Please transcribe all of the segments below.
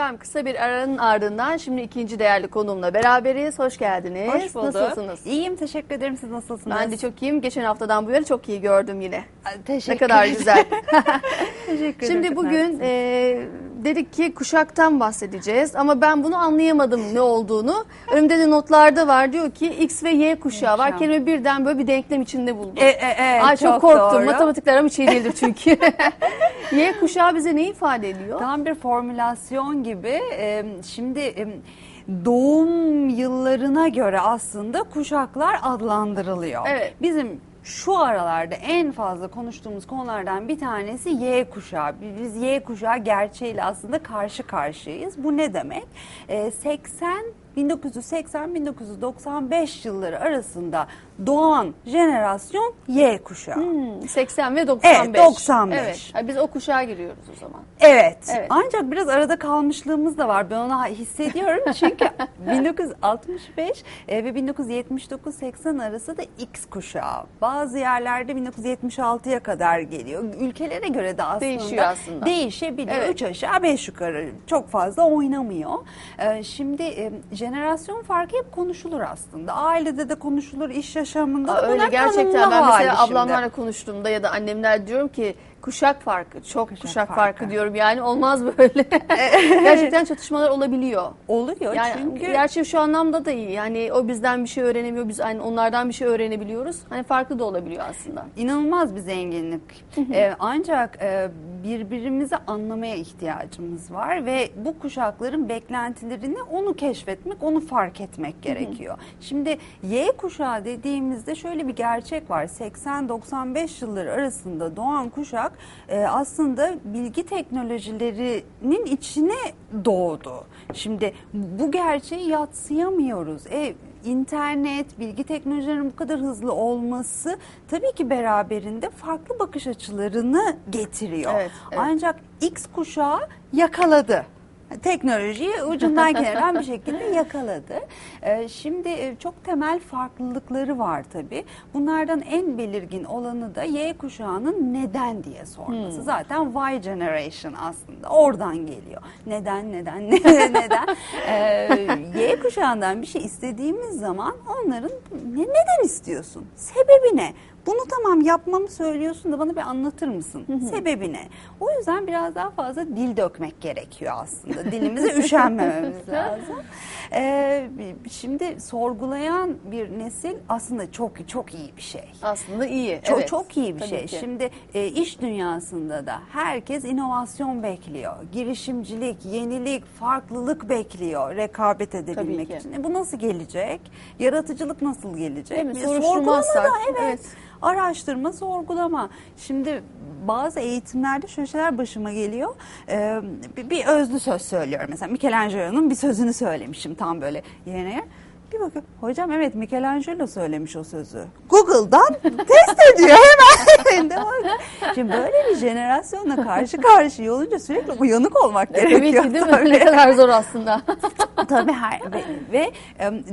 Efendim kısa bir aranın ardından şimdi ikinci değerli konuğumla beraberiz. Hoş geldiniz. Hoş bulduk. Nasılsınız? İyiyim teşekkür ederim. Siz nasılsınız? Ben de çok iyiyim. Geçen haftadan bu yana çok iyi gördüm yine. Teşekkür Ne kadar güzel. teşekkür ederim. Şimdi bugün e, dedik ki kuşaktan bahsedeceğiz ama ben bunu anlayamadım ne olduğunu. Önümde de notlarda var diyor ki X ve Y kuşağı var. Kelime birden böyle bir denklem içinde buldum. E, e, e, Ay çok, korktum. doğru. Matematikler aram hiç iyi değildir çünkü. y kuşağı bize ne ifade ediyor? Tam bir formülasyon gibi. Ee, Şimdi e, doğum yıllarına göre aslında kuşaklar adlandırılıyor. Evet. Bizim şu aralarda en fazla konuştuğumuz konulardan bir tanesi Y kuşağı. Biz Y kuşağı gerçeğiyle aslında karşı karşıyayız. Bu ne demek? Ee, 80 1980-1995 yılları arasında doğan jenerasyon Y kuşağı. Hmm, 80 ve 95. Evet, 95. Evet. Ha, Biz o kuşağa giriyoruz o zaman. Evet. Evet. Ancak biraz arada kalmışlığımız da var. Ben onu hissediyorum. Çünkü 1965 e, ve 1979-80 arası da X kuşağı. Bazı yerlerde 1976'ya kadar geliyor. Ülkelere göre de aslında Değişiyor aslında. Değişebiliyor. Evet. 3 aşağı 5 yukarı çok fazla oynamıyor. E, Şimdi e, jenerasyon farkı hep konuşulur aslında. Ailede de konuşulur, iş yaşamında Aa, da. öyle gerçekten ben mesela şimdi. ablamlarla konuştuğumda ya da annemler diyorum ki kuşak farkı çok kuşak, Kuşak farkı. farkı. diyorum yani olmaz böyle. gerçekten çatışmalar olabiliyor. oluyor Yani çünkü gerçi şu anlamda da iyi. Yani o bizden bir şey öğrenemiyor, biz hani onlardan bir şey öğrenebiliyoruz. Hani farklı da olabiliyor aslında. İnanılmaz bir zenginlik. Ee, ancak e, birbirimizi anlamaya ihtiyacımız var ve bu kuşakların beklentilerini onu keşfetmek, onu fark etmek gerekiyor. Şimdi Y kuşağı dediğimizde şöyle bir gerçek var. 80-95 yılları arasında doğan kuşak e, aslında bilgi teknolojilerinin içine doğdu. Şimdi bu gerçeği yatsıyamıyoruz. E, internet, bilgi teknolojilerinin bu kadar hızlı olması tabii ki beraberinde farklı bakış açılarını getiriyor. Evet, evet. Ancak X kuşağı yakaladı. Teknolojiyi ucundan kenardan bir şekilde yakaladı. Ee, şimdi e, çok temel farklılıkları var tabii. Bunlardan en belirgin olanı da Y kuşağının neden diye sorması. Hmm. Zaten Y generation aslında oradan geliyor. Neden, neden, neden, neden? Ee, y kuşağından bir şey istediğimiz zaman onların ne, neden istiyorsun? Sebebi ne? Bunu tamam yapmamı söylüyorsun da bana bir anlatır mısın? Sebebi ne? O yüzden biraz daha fazla dil dökmek gerekiyor aslında. Dilimize üşenmememiz lazım. Ee, şimdi sorgulayan bir nesil aslında çok çok iyi bir şey. Aslında iyi. Çok evet. çok iyi bir Tabii şey. ki. Şimdi e, iş dünyasında da herkes inovasyon bekliyor. Girişimcilik, yenilik, farklılık bekliyor rekabet edebilmek için. E, bu nasıl gelecek? Yaratıcılık nasıl gelecek? Değil mi? Bir Soruşturmazsak, da, evet. evet. Araştırma, sorgulama. Şimdi bazı eğitimlerde şöyle şeyler başıma geliyor. Ee, bir, bir özlü söz söylüyorum. Mesela Michelangelo'nun bir sözünü söylemişim tam böyle yerine yer. Bir bakıyorum hocam evet Michelangelo söylemiş o sözü. Google'dan test ediyor hemen. Şimdi böyle bir jenerasyonla karşı karşıya olunca sürekli uyanık olmak gerekiyor. ki değil mi? tabii. Ne kadar zor aslında. Tabii her ve, ve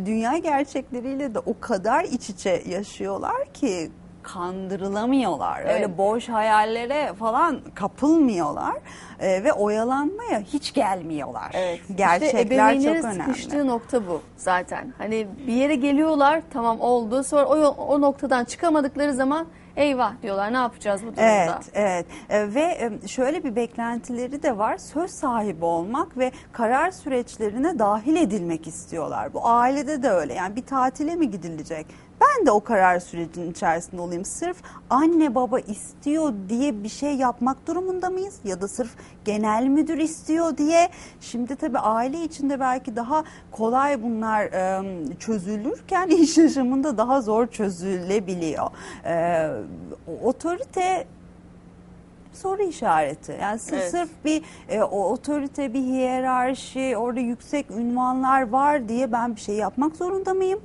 dünya gerçekleriyle de o kadar iç içe yaşıyorlar ki kandırılamıyorlar. Evet. Öyle boş hayallere falan kapılmıyorlar e, ve oyalanmaya hiç gelmiyorlar. Evet. Gerçekler işte çok önemli. sıkıştığı nokta bu zaten. Hani bir yere geliyorlar tamam oldu sonra o, o noktadan çıkamadıkları zaman eyvah diyorlar ne yapacağız bu durumda. Evet, evet. E, ve şöyle bir beklentileri de var. Söz sahibi olmak ve karar süreçlerine dahil edilmek istiyorlar. Bu ailede de öyle. Yani bir tatile mi gidilecek? Ben de o karar sürecinin içerisinde olayım. Sırf anne baba istiyor diye bir şey yapmak durumunda mıyız? Ya da sırf genel müdür istiyor diye. Şimdi tabii aile içinde belki daha kolay bunlar e, çözülürken iş yaşamında daha zor çözülebiliyor. E, otorite soru işareti. Yani sı- Evet. sırf bir e, o otorite, bir hiyerarşi, orada yüksek ünvanlar var diye ben bir şey yapmak zorunda mıyım?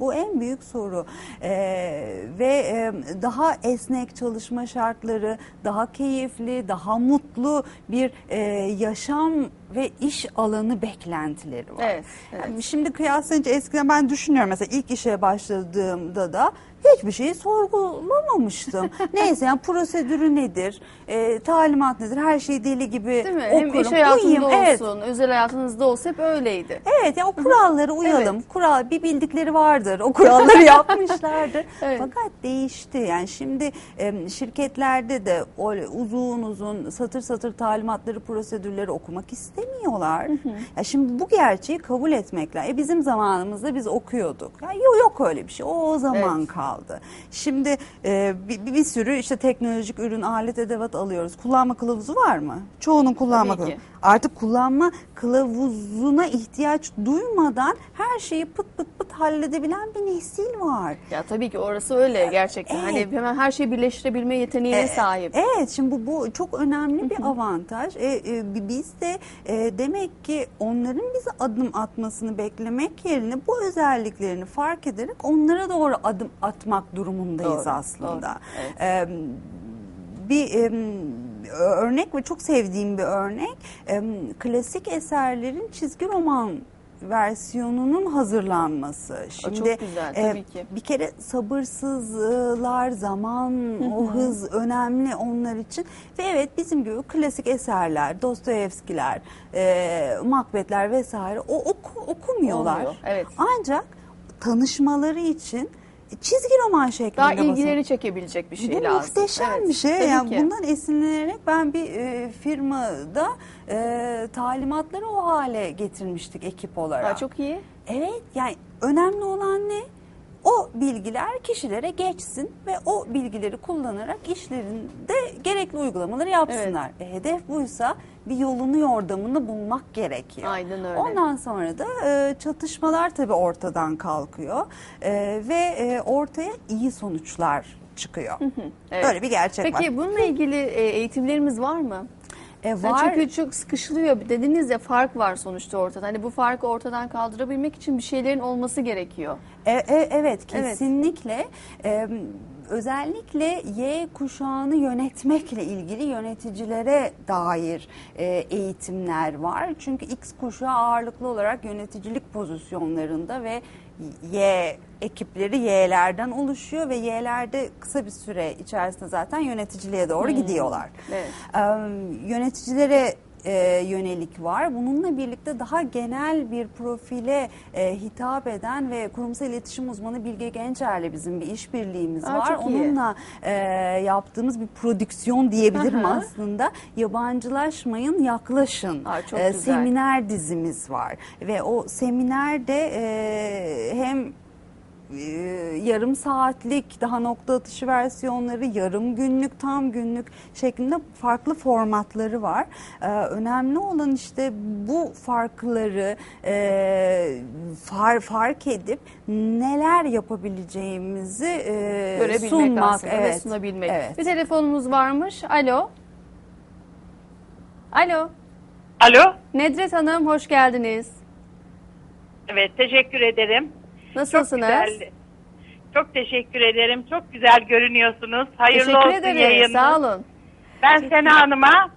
Bu en büyük soru Ee, ve e, daha esnek çalışma şartları, daha keyifli, daha mutlu bir e, yaşam ve iş alanı beklentileri var. Evet, evet. Yani şimdi kıyaslayınca eskiden ben düşünüyorum mesela ilk işe başladığımda da hiçbir şeyi sorgulamamıştım. Neyse yani prosedürü nedir, e, talimat nedir, her şeyi deli gibi Değil mi? Hem okurum. iş hayatında uyuyayım. Evet. olsun, özel hayatınızda olsa hep öyleydi. Evet ya o kurallara uyalım. Kural bir bildikleri vardır. O kuralları yapmışlardır. Evet. Fakat değişti. Yani şimdi e, şirketlerde de öyle uzun uzun satır satır talimatları, prosedürleri okumak istemiyorlar. Ya şimdi bu gerçeği kabul etmekle. E, bizim zamanımızda biz okuyorduk. Ya yok yok öyle bir şey. O, o zaman Evet. kaldı. Şimdi e, bir, bir- sürü işte teknolojik ürün, alet, edevat alıyoruz. Kullanma kılavuzu var mı? Çoğunun kullanma kılavuzu artık kullanma kılavuzuna ihtiyaç duymadan her şeyi pıt pıt pıt halledebilen bir nesil var. Ya tabii ki orası öyle gerçekten. Hani Evet. hemen her şeyi birleştirebilme yeteneğine E, sahip. Evet şimdi bu, bu çok önemli bir avantaj. E, e, bi- biz de e, demek ki onların bize adım atmasını beklemek yerine bu özelliklerini fark ederek onlara doğru adım atmak durumundayız Doğru, aslında. doğru, evet. E, bir e, örnek ve çok sevdiğim bir örnek e, klasik eserlerin çizgi roman versiyonunun hazırlanması. Şimdi çok güzel, e, tabii ki. bir kere sabırsızlar, zaman, o hız önemli onlar için. Ve evet bizim gibi klasik eserler, Dostoyevskiler, e, Macbeth'ler vesaire o oku, okumuyorlar. Olmuyor, evet. Ancak tanışmaları için çizgi roman şeklinde Daha basın- ilgileri çekebilecek bir şey bu lazım. muhteşem Evet, bir şey. Yani ki. bundan esinlenerek ben bir e, firmada e, talimatları o hale getirmiştik ekip olarak. Ha, çok iyi. Evet yani önemli olan ne? O bilgiler kişilere geçsin ve o bilgileri kullanarak işlerinde gerekli uygulamaları yapsınlar. E, hedef buysa bir yolunu yordamını bulmak gerekiyor. Aynen öyle. Ondan sonra da e, çatışmalar tabii ortadan kalkıyor E, ve e, ortaya iyi sonuçlar çıkıyor. evet. Böyle bir gerçek var. Peki bununla ilgili e, eğitimlerimiz var mı? E, Yani var. çünkü çok sıkışılıyor. Dediniz ya fark var sonuçta ortada. Hani bu farkı ortadan kaldırabilmek için bir şeylerin olması gerekiyor. E, e, evet Evet. kesinlikle. E, özellikle Y kuşağını yönetmekle ilgili yöneticilere dair e, eğitimler var. Çünkü X kuşağı ağırlıklı olarak yöneticilik pozisyonlarında ve Y ekipleri Y'lerden oluşuyor ve Y'lerde kısa bir süre içerisinde zaten yöneticiliğe doğru gidiyorlar. Evet. Ee, yöneticilere e, yönelik var. Bununla birlikte daha genel bir profile e, hitap eden ve kurumsal iletişim uzmanı Bilge Gençer'le bizim bir işbirliğimiz Aa, var. Onunla e, yaptığımız bir prodüksiyon diyebilirim Aha. aslında. Yabancılaşmayın, yaklaşın. Aa, çok e, güzel. seminer dizimiz var ve o seminerde e, hem yarım saatlik daha nokta atışı versiyonları, yarım günlük, tam günlük şeklinde farklı formatları var. E, önemli olan işte bu farkları e, far, fark edip neler yapabileceğimizi e, Görebilmek sunmak, aslında ve evet, sunabilmek. Evet. Bir telefonumuz varmış. Alo. Alo. Alo. Nedret Hanım hoş geldiniz. Evet teşekkür ederim. Çok Nasılsınız? güzel. Çok teşekkür ederim. Çok güzel görünüyorsunuz. Hayırlı Teşekkür olsun ederiz. yayınınız. Sağ olun. Ben Sena Hanım'a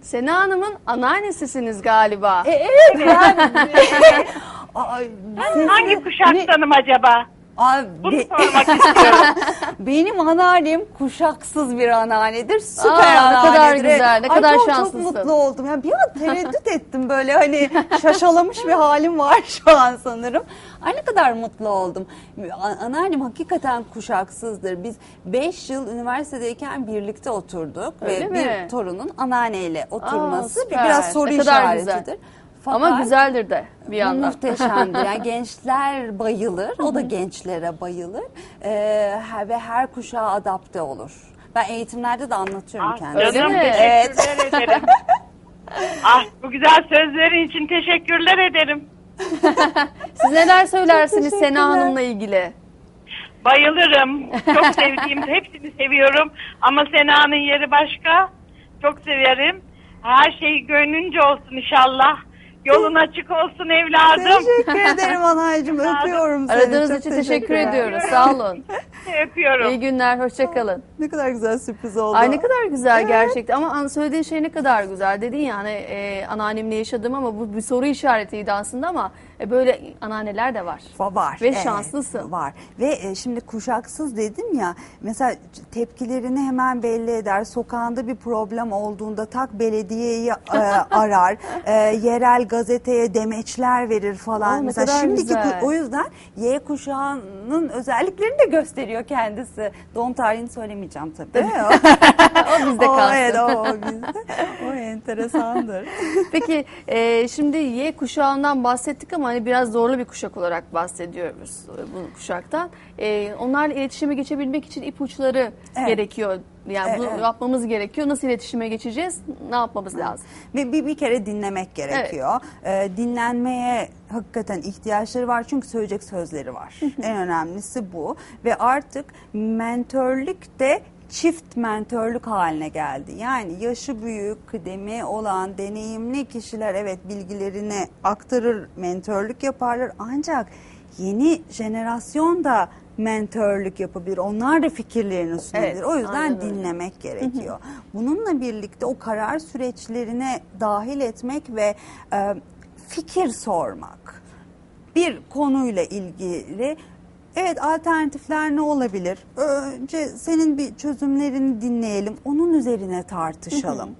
Sena Hanım'ın anneannesisiniz galiba. E, evet ben Ay, siz- hangi kuşaktanım acaba? Ay, Bunu be- sormak istiyorum. Benim anneannem kuşaksız bir anneannedir. Süper Aa, ne anneannedir. kadar güzel, ne Ay, kadar çok, şanslısın. Çok mutlu oldum. Yani bir an tereddüt ettim böyle hani şaşalamış bir halim var şu an sanırım. Ay ne kadar mutlu oldum. An- Anneannem hakikaten kuşaksızdır. Biz 5 yıl üniversitedeyken birlikte oturduk. Öyle ve mi? bir torunun anneanneyle oturması bir- süper. biraz soru Ne kadar işaretidir. Fakat- Ama güzeldir de bir yandan. muhteşemdir. Yani gençler bayılır. O da gençlere bayılır. Ee, her- ve her kuşağa adapte olur. Ben eğitimlerde de anlatıyorum Ah, kendime. Öyle canım mi? teşekkürler ederim. ah bu güzel sözlerin için teşekkürler ederim. Siz neler söylersiniz Sena. Hanım'la ilgili? Bayılırım. Çok sevdiğim, hepsini seviyorum. Ama Sena'nın yeri başka. Çok severim. Her şey gönlünce olsun inşallah. Yolun açık olsun evladım. Teşekkür ederim anacığım. Öpüyorum seni. Aradığınız Çok için teşekkür ediyoruz. Sağ olun. Öpüyorum. İyi günler, hoşçakalın. Ne kadar güzel sürpriz oldu. Ay ne kadar güzel Evet. gerçekten ama an- söylediğin şey ne kadar güzel dedin ya hani e, anneannemle yaşadım ama bu bir soru işaretiydi aslında ama E, böyle anneanneler de var. Va- Var. Ve evet, şanslısın. Var. Ve e, şimdi kuşaksız dedim ya mesela tepkilerini hemen belli eder. Sokağında bir problem olduğunda tak belediyeyi e, arar. E, yerel gazeteye demeçler verir falan. Aa, mesela şimdiki güzel. o yüzden Y kuşağının özelliklerini de gösteriyor kendisi. Doğum tarihini söylemeyeceğim tabii. o, O bizde o, kalsın. evet, o, o bizde. O enteresandır. Peki e, şimdi Y kuşağından bahsettik ama hani biraz zorlu bir kuşak olarak bahsediyoruz e, bu kuşaktan. E, onlarla iletişime geçebilmek için ipuçları Evet. gerekiyor. Yani Evet, bunu evet. yapmamız gerekiyor. Nasıl iletişime geçeceğiz? Ne yapmamız lazım? Bir, bir, bir kere dinlemek gerekiyor. Ee, dinlenmeye hakikaten ihtiyaçları var çünkü söyleyecek sözleri var. en önemlisi bu. Ve artık mentörlük de çift mentörlük haline geldi. Yani yaşı büyük, kıdemi olan, deneyimli kişiler evet bilgilerini aktarır, mentörlük yaparlar. Ancak yeni jenerasyon da mentörlük yapabilir. Onlar da fikirlerini sunabilir. Evet, o yüzden öyle. dinlemek gerekiyor. Bununla birlikte o karar süreçlerine dahil etmek ve e, fikir sormak. Bir konuyla ilgili evet alternatifler ne olabilir? Önce senin bir çözümlerini dinleyelim. Onun üzerine tartışalım.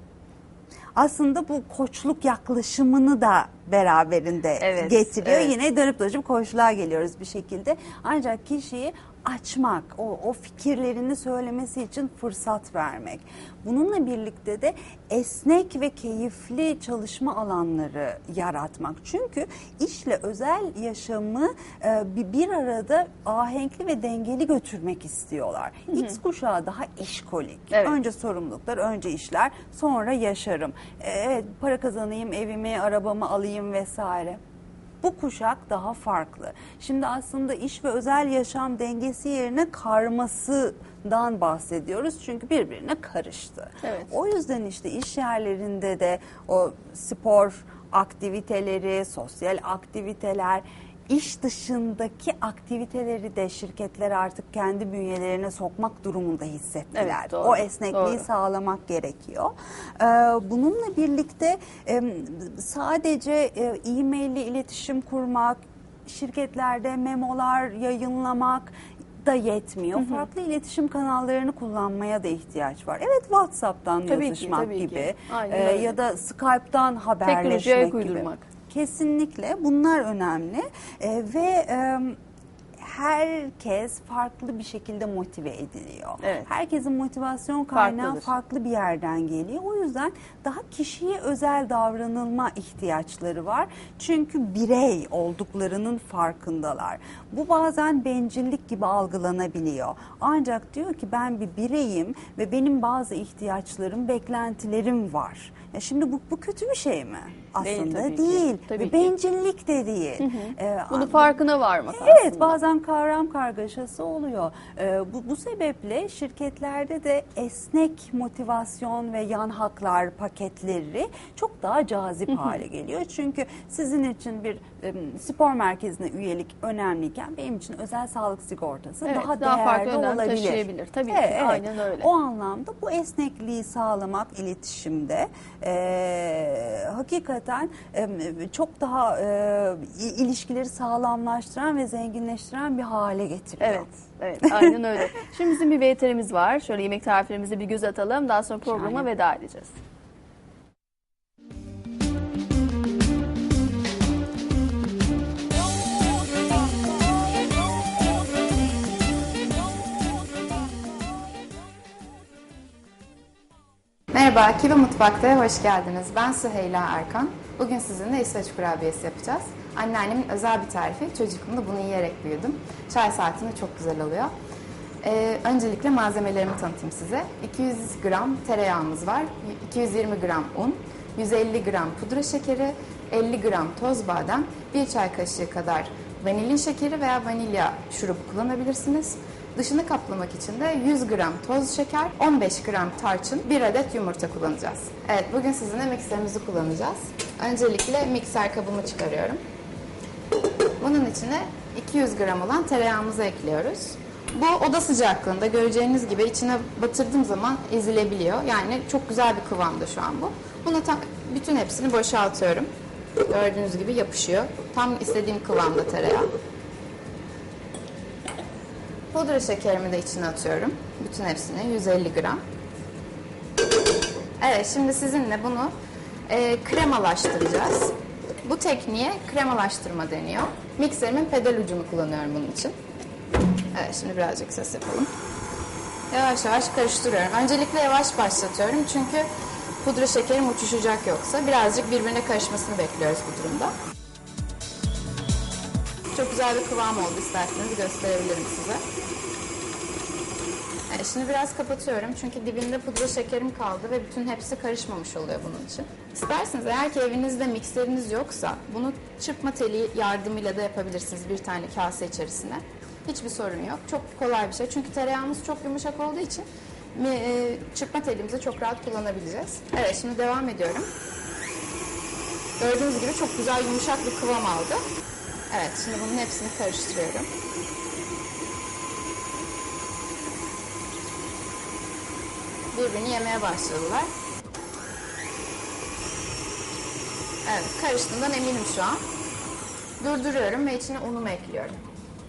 Aslında bu koçluk yaklaşımını da beraberinde Evet, getiriyor. evet. Yine dönüp dolaşıp koçluğa geliyoruz bir şekilde. Ancak kişiyi açmak, o, o fikirlerini söylemesi için fırsat vermek. Bununla birlikte de esnek ve keyifli çalışma alanları yaratmak. Çünkü işle özel yaşamı e, bir, arada ahenkli ve dengeli götürmek istiyorlar. X kuşağı daha işkolik. Evet. Önce sorumluluklar, önce işler, sonra yaşarım. E, Evet, para kazanayım, evimi, arabamı alayım vesaire. Bu kuşak daha farklı. Şimdi aslında iş ve özel yaşam dengesi yerine karmasından bahsediyoruz. Çünkü birbirine karıştı. Evet. O yüzden işte iş yerlerinde de o spor aktiviteleri, sosyal aktiviteler, iş dışındaki aktiviteleri de şirketler artık kendi bünyelerine sokmak durumunda hissettiler. Evet, doğru, o esnekliği doğru. sağlamak gerekiyor. Ee, bununla birlikte sadece e, e-mail ile iletişim kurmak, şirketlerde memolar yayınlamak da yetmiyor. Farklı iletişim kanallarını kullanmaya da ihtiyaç var. Evet WhatsApp'tan Tabii ki, yazışmak tabii ki. gibi Aynen e, ya da Teknolojiye haberleşmek gibi. uydurmak. Kesinlikle bunlar önemli E, ve e, herkes farklı bir şekilde motive ediliyor. Evet. Herkesin motivasyon kaynağı Farklıdır. farklı bir yerden geliyor. O yüzden daha kişiye özel davranılma ihtiyaçları var. Çünkü birey olduklarının farkındalar. Bu bazen bencillik gibi algılanabiliyor. Ancak diyor ki ben bir bireyim ve benim bazı ihtiyaçlarım, beklentilerim var. Ya şimdi bu, bu kötü bir şey mi? Değil Aslında tabii ki. değil. Tabii Ve ki. bencillik de değil. Ee, Bunu farkına varmak Evet aslında. bazen kavram kargaşası oluyor. Ee, bu, bu sebeple şirketlerde de esnek motivasyon ve yan haklar paketleri çok daha cazip hale geliyor. Çünkü sizin için bir em, spor merkezine üyelik önemliyken benim için özel sağlık sigortası Evet, daha, daha farklı değerli önem olabilir. taşıyabilir. Tabii ki, aynen öyle. O anlamda bu esnekliği sağlamak iletişimde e, hakikaten e, çok daha e, ilişkileri sağlamlaştıran ve zenginleştiren bir hale getiriyor. Evet, evet aynen öyle. Şimdi bizim bir VTR'miz var. Şöyle yemek tariflerimize bir göz atalım. Daha sonra programa Şahane. veda edeceğiz. Merhaba, Kiva Mutfak'ta hoş geldiniz. Ben Süheyla Erkan. Bugün sizinle İsveç kurabiyesi yapacağız. Anneannemin özel bir tarifi. Çocukluğumda bunu yiyerek büyüdüm. Çay saatinde çok güzel oluyor. Ee, öncelikle malzemelerimi tanıtayım size. 200 gram tereyağımız var, 220 gram un, 150 gram pudra şekeri, 50 gram toz badem, 1 çay kaşığı kadar vanilin şekeri veya vanilya şurubu kullanabilirsiniz. Dışını kaplamak için de 100 gram toz şeker, 15 gram tarçın, 1 adet yumurta kullanacağız. Evet, bugün sizinle mikserimizi kullanacağız. Öncelikle mikser kabımı çıkarıyorum. Bunun içine 200 gram olan tereyağımızı ekliyoruz. Bu oda sıcaklığında göreceğiniz gibi içine batırdığım zaman ezilebiliyor. Yani çok güzel bir kıvamda şu an bu. Bunu tam, bütün hepsini boşaltıyorum. Gördüğünüz gibi yapışıyor. Tam istediğim kıvamda tereyağı. Pudra şekerimi de içine atıyorum. Bütün hepsini 150 gram. Evet şimdi sizinle bunu e, kremalaştıracağız. Bu tekniğe kremalaştırma deniyor. Mikserimin pedal ucunu kullanıyorum bunun için. Evet şimdi birazcık ses yapalım. Yavaş yavaş karıştırıyorum. Öncelikle yavaş başlatıyorum çünkü pudra şekerim uçuşacak yoksa. Birazcık birbirine karışmasını bekliyoruz bu durumda. Çok güzel bir kıvam oldu isterseniz gösterebilirim size. Evet, şimdi biraz kapatıyorum çünkü dibinde pudra şekerim kaldı ve bütün hepsi karışmamış oluyor bunun için. İsterseniz eğer ki evinizde mikseriniz yoksa bunu çırpma teli yardımıyla da yapabilirsiniz bir tane kase içerisine. Hiçbir sorun yok. Çok kolay bir şey. Çünkü tereyağımız çok yumuşak olduğu için e, çırpma telimizi çok rahat kullanabileceğiz. Evet şimdi devam ediyorum. Gördüğünüz gibi çok güzel yumuşak bir kıvam aldı. Evet şimdi bunun hepsini karıştırıyorum. Birbirini yemeye başladılar. Evet, karıştığından eminim şu an. Durduruyorum ve içine unumu ekliyorum.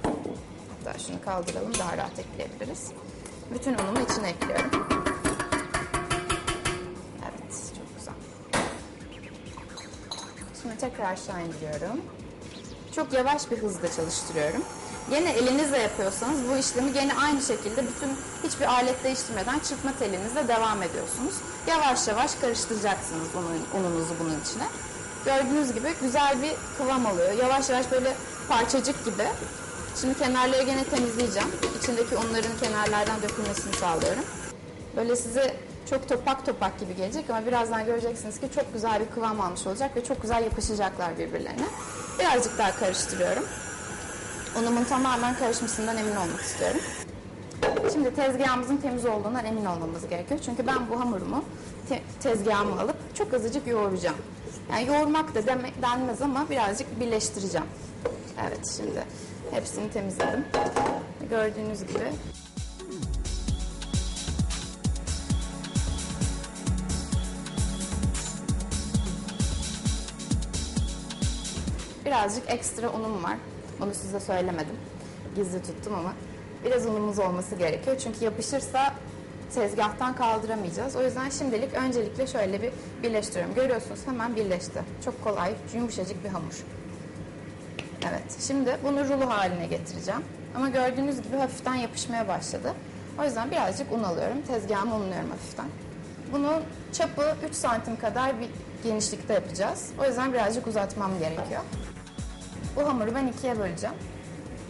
Hatta şunu kaldıralım, daha rahat ekleyebiliriz. Bütün unumu içine ekliyorum. Evet, çok güzel. Şimdi tekrar aşağı indiriyorum. Çok yavaş bir hızda çalıştırıyorum. Gene elinizle yapıyorsanız bu işlemi gene aynı şekilde bütün hiçbir alet değiştirmeden çırpma telinizle devam ediyorsunuz. Yavaş yavaş karıştıracaksınız unun, ununuzu bunun içine. Gördüğünüz gibi güzel bir kıvam alıyor. Yavaş yavaş böyle parçacık gibi. Şimdi kenarları gene temizleyeceğim. İçindeki unların kenarlardan dökülmesini sağlıyorum. Böyle size çok topak topak gibi gelecek ama birazdan göreceksiniz ki çok güzel bir kıvam almış olacak ve çok güzel yapışacaklar birbirlerine. Birazcık daha karıştırıyorum. Unumun tamamen karışmasından emin olmak istiyorum. Şimdi tezgahımızın temiz olduğundan emin olmamız gerekiyor. Çünkü ben bu hamurumu te- tezgahıma alıp çok azıcık yoğuracağım. Yani yoğurmak da denmez ama birazcık birleştireceğim. Evet şimdi hepsini temizledim. Gördüğünüz gibi Birazcık ekstra unum var. Onu size söylemedim. Gizli tuttum ama biraz unumuz olması gerekiyor. Çünkü yapışırsa tezgahtan kaldıramayacağız. O yüzden şimdilik öncelikle şöyle bir birleştiriyorum. Görüyorsunuz hemen birleşti. Çok kolay, yumuşacık bir hamur. Evet, şimdi bunu rulo haline getireceğim. Ama gördüğünüz gibi hafiften yapışmaya başladı. O yüzden birazcık un alıyorum. Tezgahıma unluyorum hafiften. Bunu çapı 3 santim kadar bir genişlikte yapacağız. O yüzden birazcık uzatmam gerekiyor. Bu hamuru ben ikiye böleceğim.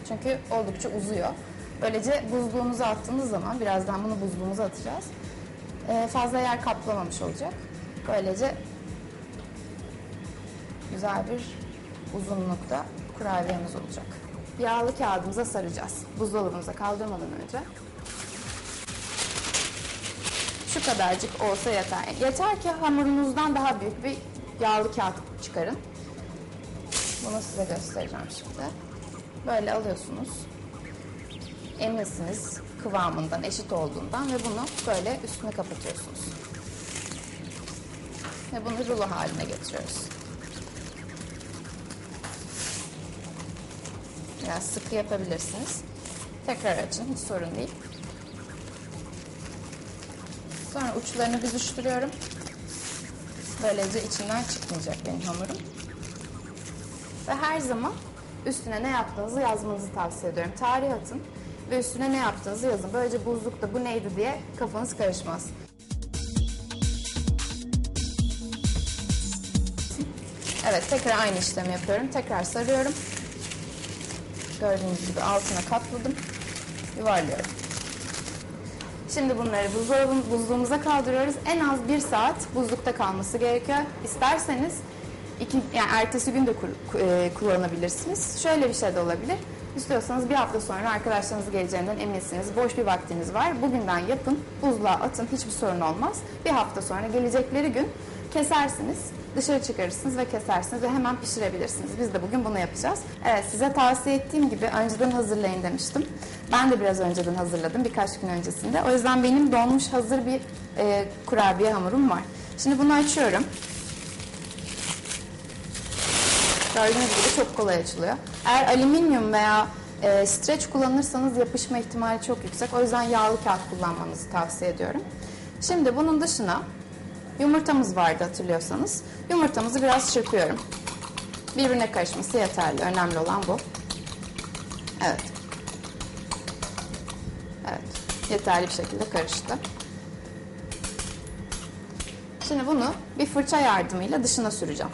Çünkü oldukça uzuyor. Böylece buzluğunuza attığınız zaman, birazdan bunu buzluğumuza atacağız. Ee, fazla yer kaplamamış olacak. Böylece güzel bir uzunlukta kurabiyemiz olacak. Yağlı kağıdımıza saracağız. Buzdolabımıza kaldırmadan önce. Şu kadarcık olsa yeter. Yeter ki hamurunuzdan daha büyük bir yağlı kağıt çıkarın. Bunu size göstereceğim şimdi. Böyle alıyorsunuz. Eminsiniz kıvamından, eşit olduğundan ve bunu böyle üstüne kapatıyorsunuz. Ve bunu rulo haline getiriyoruz. Biraz sıkı yapabilirsiniz. Tekrar açın, hiç sorun değil. Sonra uçlarını büzüştürüyorum. Böylece içinden çıkmayacak benim hamurum. Ve her zaman üstüne ne yaptığınızı yazmanızı tavsiye ediyorum. Tarih atın ve üstüne ne yaptığınızı yazın. Böylece buzlukta bu neydi diye kafanız karışmaz. Evet tekrar aynı işlemi yapıyorum. Tekrar sarıyorum. Gördüğünüz gibi altına katladım. Yuvarlıyorum. Şimdi bunları buzdolabın, buzluğumuza kaldırıyoruz. En az bir saat buzlukta kalması gerekiyor. İsterseniz iki, yani ertesi gün de kur- e, kullanabilirsiniz. Şöyle bir şey de olabilir. İstiyorsanız bir hafta sonra arkadaşlarınız geleceğinden eminsiniz. Boş bir vaktiniz var. Bugünden yapın, buzluğa atın. Hiçbir sorun olmaz. Bir hafta sonra gelecekleri gün kesersiniz. Dışarı çıkarırsınız ve kesersiniz ve hemen pişirebilirsiniz. Biz de bugün bunu yapacağız. Evet size tavsiye ettiğim gibi önceden hazırlayın demiştim. Ben de biraz önceden hazırladım birkaç gün öncesinde. O yüzden benim donmuş hazır bir e, kurabiye hamurum var. Şimdi bunu açıyorum. Gördüğünüz gibi çok kolay açılıyor. Eğer alüminyum veya e, streç kullanırsanız yapışma ihtimali çok yüksek. O yüzden yağlı kağıt kullanmanızı tavsiye ediyorum. Şimdi bunun dışına yumurtamız vardı hatırlıyorsanız. Yumurtamızı biraz çırpıyorum. Birbirine karışması yeterli. Önemli olan bu. Evet. Evet. Yeterli bir şekilde karıştı. Şimdi bunu bir fırça yardımıyla dışına süreceğim.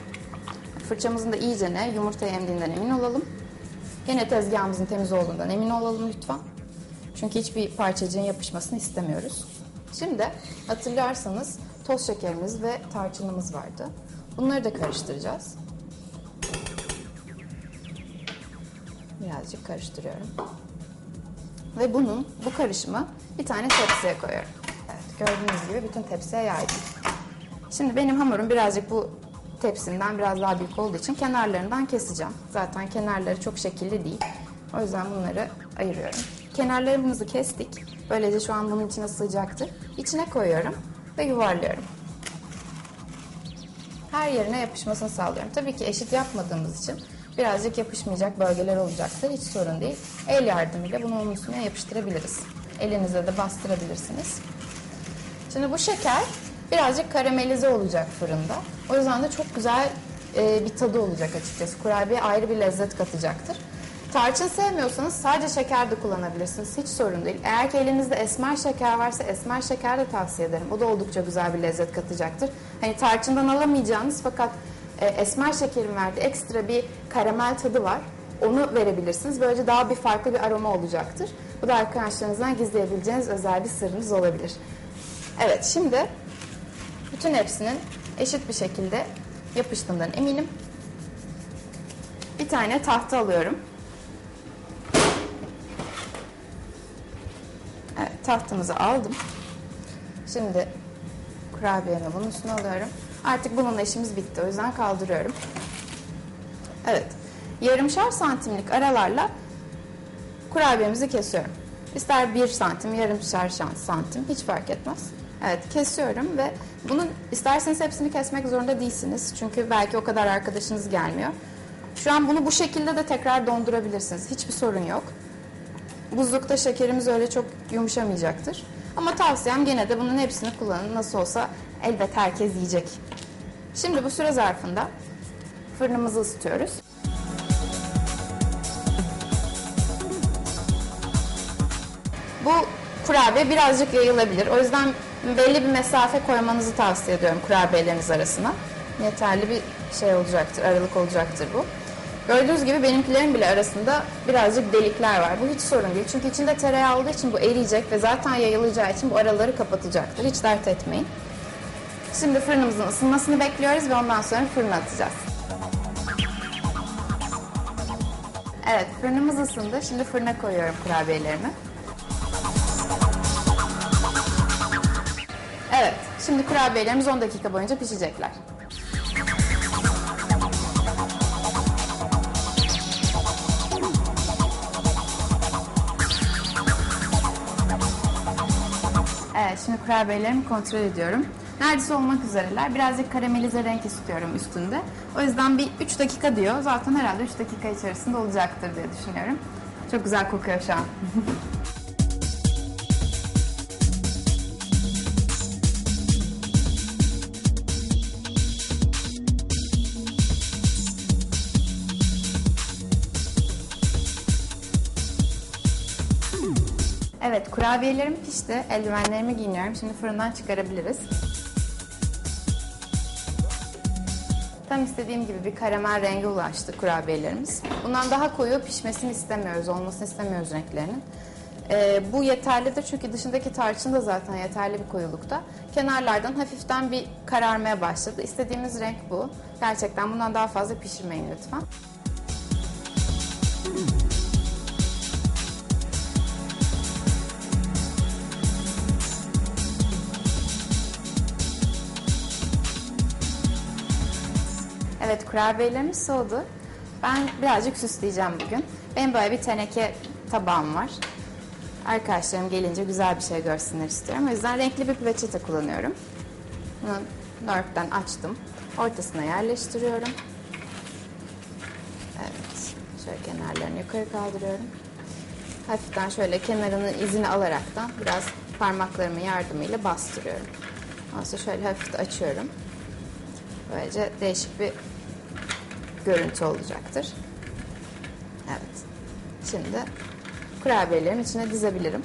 Fırçamızın da iyice ne yumurtayı emdiğinden emin olalım. Yine tezgahımızın temiz olduğundan emin olalım lütfen. Çünkü hiçbir parçacığın yapışmasını istemiyoruz. Şimdi hatırlarsanız toz şekerimiz ve tarçınımız vardı. Bunları da karıştıracağız. Birazcık karıştırıyorum. Ve bunun bu karışımı bir tane tepsiye koyuyorum. Evet, gördüğünüz gibi bütün tepsiye yaydım. Şimdi benim hamurum birazcık bu tepsimden biraz daha büyük olduğu için kenarlarından keseceğim. Zaten kenarları çok şekilli değil. O yüzden bunları ayırıyorum. Kenarlarımızı kestik. Böylece şu an bunun içine sığacaktır. İçine koyuyorum ve yuvarlıyorum. Her yerine yapışmasını sağlıyorum. Tabii ki eşit yapmadığımız için birazcık yapışmayacak bölgeler olacaktır. Hiç sorun değil. El yardımıyla bunu onun üstüne yapıştırabiliriz. Elinizle de bastırabilirsiniz. Şimdi bu şeker birazcık karamelize olacak fırında. O yüzden de çok güzel e, bir tadı olacak açıkçası. Kurabiye ayrı bir lezzet katacaktır. Tarçın sevmiyorsanız sadece şeker de kullanabilirsiniz. Hiç sorun değil. Eğer ki elinizde esmer şeker varsa esmer şeker de tavsiye ederim. O da oldukça güzel bir lezzet katacaktır. Hani tarçından alamayacağınız fakat e, esmer şekerin verdiği ekstra bir karamel tadı var. Onu verebilirsiniz. Böylece daha bir farklı bir aroma olacaktır. Bu da arkadaşlarınızdan gizleyebileceğiniz özel bir sırrınız olabilir. Evet şimdi bütün hepsinin eşit bir şekilde yapıştığından eminim. Bir tane tahta alıyorum. Evet tahtamızı aldım. Şimdi kurabiyemi bunun üstüne alıyorum. Artık bununla işimiz bitti. O yüzden kaldırıyorum. Evet. Yarımşar santimlik aralarla kurabiyemizi kesiyorum. İster bir santim, yarımşar santim hiç fark etmez. Evet kesiyorum ve bunun isterseniz hepsini kesmek zorunda değilsiniz. Çünkü belki o kadar arkadaşınız gelmiyor. Şu an bunu bu şekilde de tekrar dondurabilirsiniz. Hiçbir sorun yok. Buzlukta şekerimiz öyle çok yumuşamayacaktır. Ama tavsiyem gene de bunun hepsini kullanın. Nasıl olsa elbet herkes yiyecek. Şimdi bu süre zarfında fırınımızı ısıtıyoruz. Bu kurabiye birazcık yayılabilir. O yüzden belli bir mesafe koymanızı tavsiye ediyorum kurabiyeleriniz arasına. Yeterli bir şey olacaktır, aralık olacaktır bu. Gördüğünüz gibi benimkilerin bile arasında birazcık delikler var. Bu hiç sorun değil. Çünkü içinde tereyağı olduğu için bu eriyecek ve zaten yayılacağı için bu araları kapatacaktır. Hiç dert etmeyin. Şimdi fırınımızın ısınmasını bekliyoruz ve ondan sonra fırına atacağız. Evet, fırınımız ısındı. Şimdi fırına koyuyorum kurabiyelerimi. Evet, şimdi kurabiyelerimiz 10 dakika boyunca pişecekler. Evet, şimdi kurabiyelerimi kontrol ediyorum. Neredeyse olmak üzereler. Birazcık karamelize renk istiyorum üstünde. O yüzden bir 3 dakika diyor. Zaten herhalde 3 dakika içerisinde olacaktır diye düşünüyorum. Çok güzel kokuyor şu an. Evet, kurabiyelerim pişti. Eldivenlerimi giyiniyorum. Şimdi fırından çıkarabiliriz. Tam istediğim gibi bir karamel rengi ulaştı kurabiyelerimiz. Bundan daha koyu pişmesini istemiyoruz, olmasını istemiyoruz renklerinin. Ee, bu yeterlidir çünkü dışındaki tarçın da zaten yeterli bir koyulukta. Kenarlardan hafiften bir kararmaya başladı. İstediğimiz renk bu. Gerçekten bundan daha fazla pişirmeyin lütfen. Evet kurabiyelerimiz soğudu. Ben birazcık süsleyeceğim bugün. Benim böyle bir teneke tabağım var. Arkadaşlarım gelince güzel bir şey görsünler istiyorum. O yüzden renkli bir peçete kullanıyorum. Bunu Nerf'ten açtım. Ortasına yerleştiriyorum. Şöyle kenarlarını yukarı kaldırıyorum. Hafiften şöyle kenarının izini alaraktan biraz parmaklarımın yardımıyla bastırıyorum. Ondan şöyle hafif açıyorum. Böylece değişik bir görüntü olacaktır. Evet. Şimdi kurabiyelerin içine dizebilirim.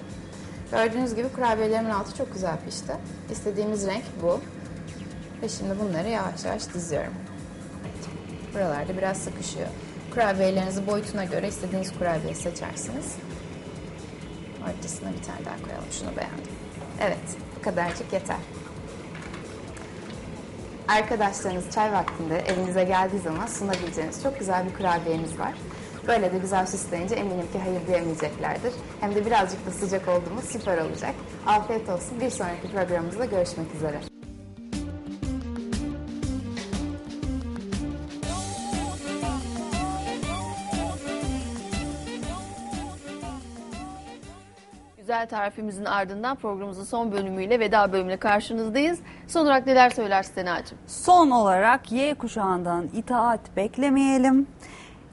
Gördüğünüz gibi kurabiyelerimin altı çok güzel pişti. İstediğimiz renk bu. Ve şimdi bunları yavaş yavaş diziyorum. Buralarda biraz sıkışıyor. Kurabiyelerinizi boyutuna göre istediğiniz kurabiye seçersiniz. Ortasına bir tane daha koyalım. Şunu beğendim. Evet, bu kadarcık yeter. Arkadaşlarınız çay vaktinde evinize geldiği zaman sunabileceğiniz çok güzel bir kurabiyemiz var. Böyle de güzel süsleyince eminim ki hayır diyemeyeceklerdir. Hem de birazcık da sıcak oldu mu süper olacak. Afiyet olsun. Bir sonraki programımızda görüşmek üzere. Güzel tarifimizin ardından programımızın son bölümüyle veda bölümüyle karşınızdayız. Son olarak neler söylersin Sena'cığım? Son olarak Y kuşağından itaat beklemeyelim.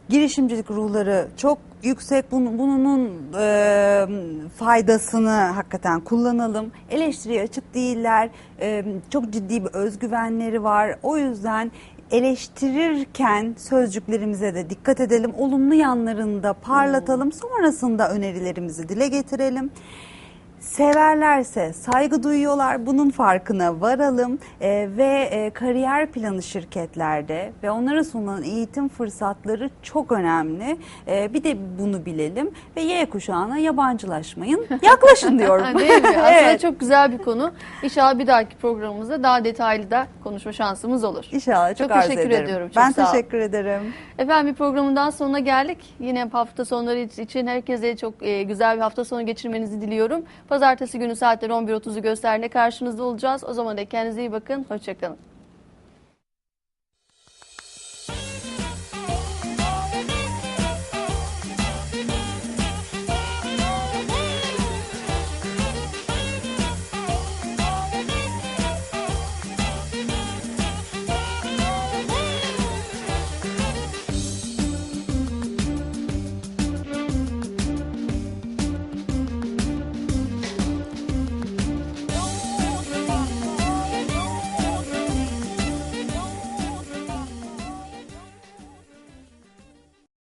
Girişimcilik ruhları çok yüksek. Bunun, bunun e, faydasını hakikaten kullanalım. Eleştiriye açık değiller. E, çok ciddi bir özgüvenleri var. O yüzden eleştirirken sözcüklerimize de dikkat edelim. Olumlu yanlarını da parlatalım. Sonrasında önerilerimizi dile getirelim. Severlerse saygı duyuyorlar bunun farkına varalım Ee, ve e, kariyer planı şirketlerde ve onlara sunulan eğitim fırsatları çok önemli. Ee, bir de bunu bilelim ve Y kuşağına yabancılaşmayın yaklaşın diyorum. Değil mi? Aslında evet. çok güzel bir konu. İnşallah bir dahaki programımızda daha detaylı da konuşma şansımız olur. İnşallah çok, Çok arzu teşekkür ederim. ediyorum, çok ben sağ teşekkür ederim. Efendim bir programın daha sonuna geldik. Yine hafta sonları için herkese çok e, güzel bir hafta sonu geçirmenizi diliyorum. Pazartesi günü saatler 11.30'u gösterdiğinde karşınızda olacağız. O zaman da kendinize iyi bakın. Hoşçakalın.